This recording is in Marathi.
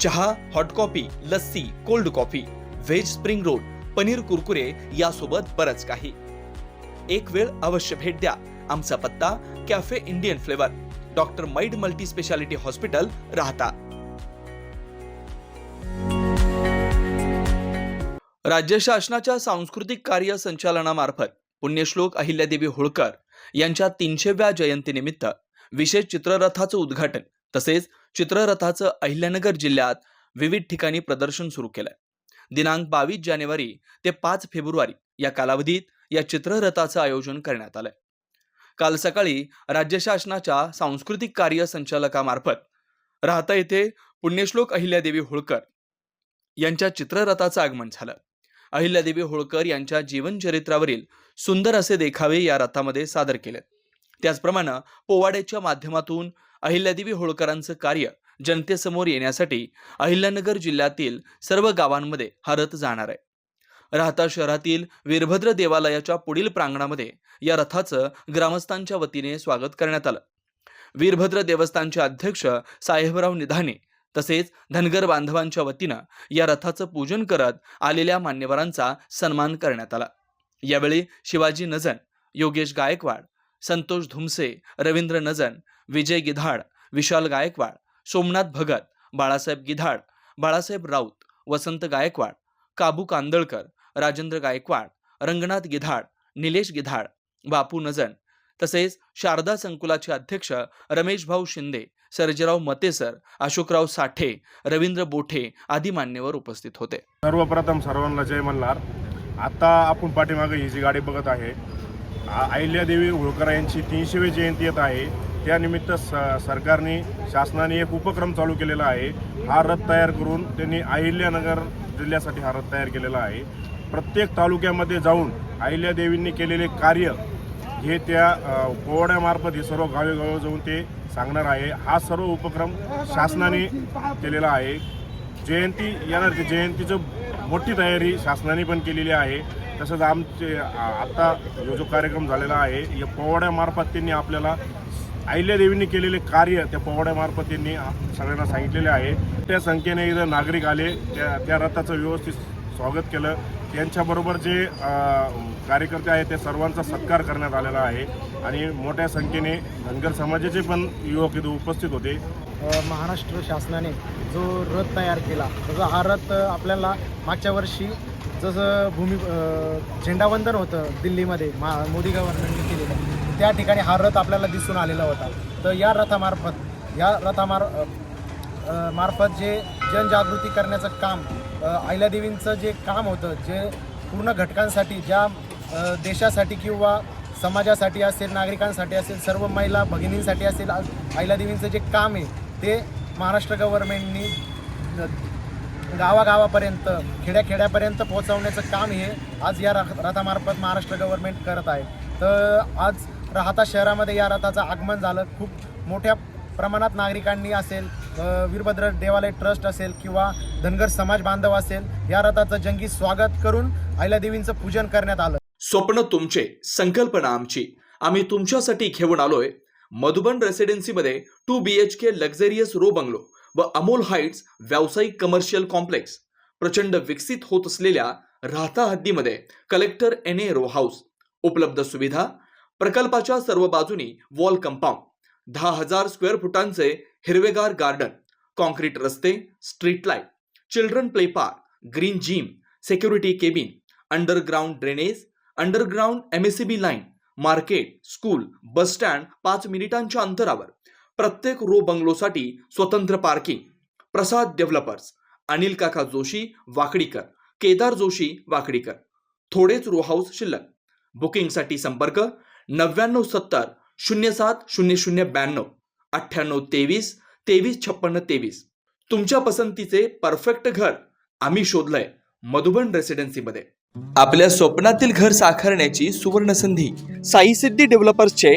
चहा hot coffee lassi cold coffee veg spring roll paneer Kurkure यासोबत बरंच काही. एक वेळ अवश्य भेट द्या. आमचा पत्ता कॅफे इंडियन फ्लेवर डॉक्टर मैड मल्टी स्पेशालिटी हॉस्पिटल राहता. राज्य शासनाच्या सांस्कृतिक कार्य संचालनामार्फत पुण्यश्लोक अहिल्यादेवी होळकर यांच्या तीनशेव्या जयंतीनिमित्त विशेष चित्ररथाचं उद्घाटन तसेच चित्ररथाचं अहिल्यानगर जिल्ह्यात विविध ठिकाणी प्रदर्शन सुरू केलंय. दिनांक बावीस जानेवारी ते पाच फेब्रुवारी या कालावधीत या चित्ररथाचं आयोजन करण्यात आलंय. काल सकाळी राज्य शासनाच्या सांस्कृतिक कार्य संचालकामार्फत राहता येथे पुण्यश्लोक अहिल्यादेवी होळकर यांच्या चित्ररथाचं आगमन झालं. अहिल्यादेवी होळकर यांच्या जीवनचरित्रावरील सुंदर असे देखावे या रथामध्ये सादर केले त्याचप्रमाणे पोवाड्याच्या माध्यमातून अहिल्यादेवी होळकरांचं कार्य जनतेसमोर येण्यासाठी अहिल्यानगर जिल्ह्यातील सर्व गावांमध्ये हरत जाणार आहे. राहता शहरातील वीरभद्र देवालयाच्या पुढील प्रांगणामध्ये या रथाचं ग्रामस्थांच्या वतीने स्वागत करण्यात आलं. वीरभद्र देवस्थानचे अध्यक्ष साहेबराव निधाने तसेच धनगर बांधवांच्या वतीनं या रथाचं पूजन करत आलेल्या मान्यवरांचा सन्मान करण्यात आला. यावेळी शिवाजी नजन योगेश गायकवाड संतोष धुमसे रवींद्र नजन विजय गिधाड विशाल गायकवाड सोमनाथ भगत बाळासाहेब गिधाड बाळासाहेब राऊत वसंत गायकवाड काबू कांदळकर राजेंद्र गायकवाड रंगनाथ गिधाड निलेश गिधाड बापू नजन तसेच शारदा संकुलाचे अध्यक्ष रमेश भाऊ शिंदे सर्जेराव मतेसर अशोकराव साठे रवींद्र बोठे आदी मान्यवर उपस्थित होते. सर्वप्रथम सर्वांना जय म्हणणार आता आपण पाठीमागे ही जी गाडी बघत आहे अहिल्यादेवी होळकर यांची तीनशेवी जयंती येत आहे. त्यानिमित्त स सरकारने शासनाने एक उपक्रम चालू केलेला आहे. हा रथ तयार करून त्यांनी अहिल्यानगर जिल्ह्यासाठी हा रथ तयार केलेला आहे. प्रत्येक तालुक्यामध्ये जाऊन अहिल्यादेवींनी केलेले कार्य हे त्या पोवाड्यामार्फत हे सर्व गावेगाव जाऊन ते सांगणार आहे. हा सर्व उपक्रम शासनाने केलेला आहे. जयंती येणार जयंतीचं मोठी तयारी शासनाने पण केलेली आहे. तसंच आमचे आत्ता आता जो जो कार्यक्रम झालेला आहे या पोवाड्यामार्फत त्यांनी आपल्याला अहिल्यादेवींनी केलेले कार्य त्या पोवाड्यामार्फत त्यांनी सगळ्यांना सांगितलेले आहे. त्या संख्येने इथं नागरिक आले त्या त्या रथाचं व्यवस्थित स्वागत केलं. त्यांच्याबरोबर जे कार्यकर्ते आहेत त्या सर्वांचा सत्कार करण्यात आलेला आहे. आणि मोठ्या संख्येने धनगर समाजाचे पण युवक इथं उपस्थित होते. महाराष्ट्र शासनाने जो रथ तयार केला तसा हा रथ आपल्याला मागच्या वर्षी जसं भूमी झेंडावंदन होतं दिल्लीमध्ये मा मोदी गव्हर्नमेंटने केलेलं. त्या ठिकाणी हा रथ आपल्याला दिसून आलेला होता. तर या रथामार्फत या रथामार मार्फत जे जनजागृती करण्याचं काम अ, अहिल्यादेवींचं जे काम होतं जे पूर्ण घटकांसाठी ज्या देशासाठी किंवा समाजासाठी असेल नागरिकांसाठी असेल सर्व महिला भगिनींसाठी असेल आ- अहिल्यादेवींचं जे काम आहे ते महाराष्ट्र गव्हर्नमेंटनी गावागावापर्यंत खेड्याखेड्यापर्यंत पोहोचवण्याचं काम हे आज या रथ रथामार्फत महाराष्ट्र गव्हर्नमेंट करत आहे. तर आज राहता शहरामध्ये या रथाचं आगमन झालं. खूप मोठ्या प्रमाणात नागरिकांनी असेल वीरभद्र देवालय ट्रस्ट असेल किंवा धनगर समाज बांधव असेल या रथाचं जंगी स्वागत करून अहिल्यादेवींचं पूजन करण्यात आलं. स्वप्न तुमचे संकल्पना आमची. आम्ही तुमच्यासाठी घेऊन आलोय. Madhuban रेसिडेन्सीमध्ये two B H K luxurious row bungalow व अमोल हाईट्स व्यावसायिक कमर्शियल कॉम्प्लेक्स प्रचंड विकसित होत असलेल्या राहता हद्दीमध्ये collector N A row house उपलब्ध सुविधा प्रकल्पाच्या सर्व बाजूनी वॉल कंपाऊंड दहा हजार स्क्वेअर फुटांचे हिरवेगार गार्डन कॉन्क्रीट रस्ते street light children play park green gym security cabin underground drainage underground M S C B line market school bus stand पाच मिनिटांच्या अंतरावर प्रत्येक रो बंगलोसाठी स्वतंत्र पार्किंग. प्रसाद डेव्हलपर्स अनिल काका जोशी वाकडीकर केदार जोशी वाकडीकर. थोडेच रो हाऊस शिल्लक. बुकिंगसाठी संपर्क नव्याण्णव सत्तर शून्य सात शून्य शून्य ब्याण्णव अठ्ठ्याण्णव तेवीस तेवीस छप्पन्न तेवीस. तुमच्या पसंतीचे परफेक्ट घर आम्ही शोधलंय मधुबन रेसिडेन्सीमध्ये. आपल्या स्वप्नातील घर साकारण्याची सुवर्ण संधी साई सिद्धी डेव्हलपर्सचे